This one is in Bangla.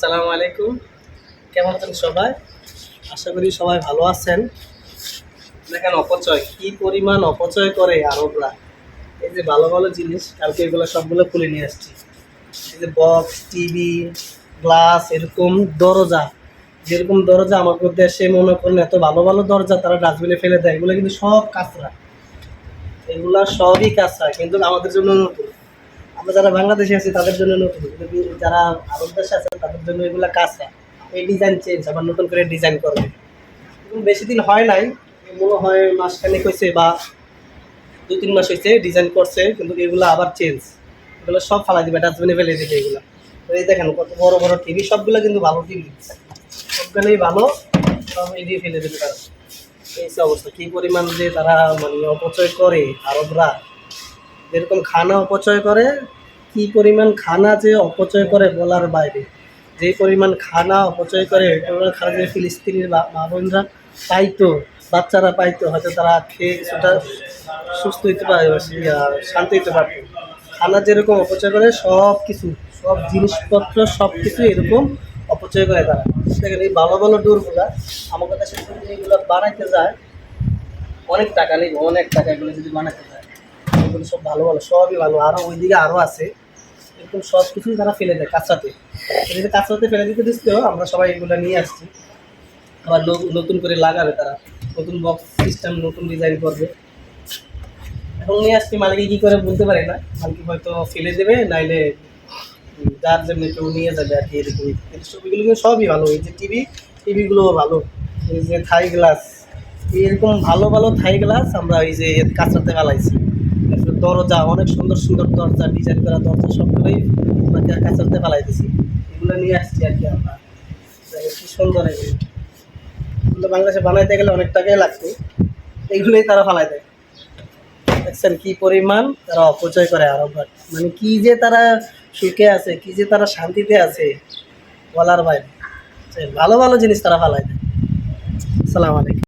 আসসালামু আলাইকুম। কেমন আছেন সবাই? আশা করি সবাই ভালো আছেন। দেখেন অপচয়, কি পরিমাণ অপচয় করে আরবরা। এই যে ভালো ভালো জিনিস, কালকে এগুলো সবগুলো খুলে নিয়ে আসছি। এই যে বক্স টিভি গ্লাস এরকম দরজা। যেরকম দরজা আমাদের দেশে মনে করেন এত ভালো ভালো দরজা তারা ডাস্টবিনে ফেলে দেয়, এগুলো কিন্তু সব কাঁচরা। এগুলা সবই কাঁচরা, কিন্তু আমাদের জন্য নতুন। আমরা যারা বাংলাদেশে আছি, তাদের জন্য নতুন। যারা আরব দেশে আছে, তাদের জন্য এগুলা কাঁচরা এই ডিজাইন চেঞ্জ আবার নতুন করে ডিজাইন করবে। বেশি দিন হয় নাই মনে হয় মাসখানেক হয়েছে বা দু তিন মাস হয়েছে ডিজাইন করছে, কিন্তু এগুলো আবার চেঞ্জ এগুলো সব ফালা দিবে ডাস্টবিনে ফেলে দিবে এগুলো। এই দেখেন, কত বড় বড় টিভি সবগুলো কিন্তু ভালো টিভি সবগুলোই ভালো, সব এদিকে ফেলে দেবে তারা। এই অবস্থা, কী পরিমাণ যে তারা মানে অপচয় করে আরবরা যেরকম খানা অপচয় করে, কি পরিমাণ খানা যে অপচয় করে বলার বাইরে। যে পরিমাণ খানা অপচয় করে খানা যে ফিলিস্তিনির মা বোনরা পাইতো, বাচ্চারা পাইতো, হয়তো তারা খেয়ে কিছুটা সুস্থ হইতে পারে শান্তি হইতে পারতো। খানা যেরকম অপচয় করে, সব কিছু, সব জিনিসপত্র, সব কিছু এরকম অপচয় করে তারা। দেখেন এই ভালো ভালো ডোরগুলা আমাদের যদি এগুলো বানাইতে যায়, অনেক টাকা নেই অনেক টাকা এগুলো যদি বানাতে যায়। এগুলো সব ভালো ভালো, সবই ভালো। আরও ওইদিকে আরও আছে। এরকম সব কিছুই তারা ফেলে দেয় কাঁচরাতে এদিকে কাঁচরাতে ফেলে দিতে দিচ্ছেও আমরা সবাই এগুলো নিয়ে আসছি। আবার নতুন করে লাগাবে তারা। নতুন বক্স সিস্টেম নতুন ডিজাইন করবে। এখন নিয়ে আসছি, মালিকে কী করে বলতে পারি না। মালিক হয়তো ফেলে দেবে, নাইলে যার যেমনি কেউ নিয়ে যাবে আর কি এরকমই কিন্তু সবগুলো সবই ভালো। এই যে টিভি টিভিগুলোও ভালো। এই যে থাই গ্লাস এরকম ভালো ভালো থাই গ্লাস আমরা এই যে কাঁচরাতে ফেলাইছি তারপরে দরজা, অনেক সুন্দর সুন্দর দরজা ডিজাইন করা দরজা, সবগুলোই আমরা কাঁচরাতে ফেলাই দিছি। এগুলো নিয়ে আসছি আর কি আমরা। কি সুন্দর এগুলো। এগুলো বাংলাদেশে বানাইতে গেলে অনেক টাকাই লাগতো এগুলোই তারা ফালাই দেয়। দেখছেন কি পরিমাণ? তারা অপচয় করে আরও মানে কি যে তারা সুখে আছে, কি যে তারা শান্তিতে আছে, বলার বাইরে। ভালো ভালো জিনিস তারা ফালাই দেয়। আসসালামু আলাইকুম।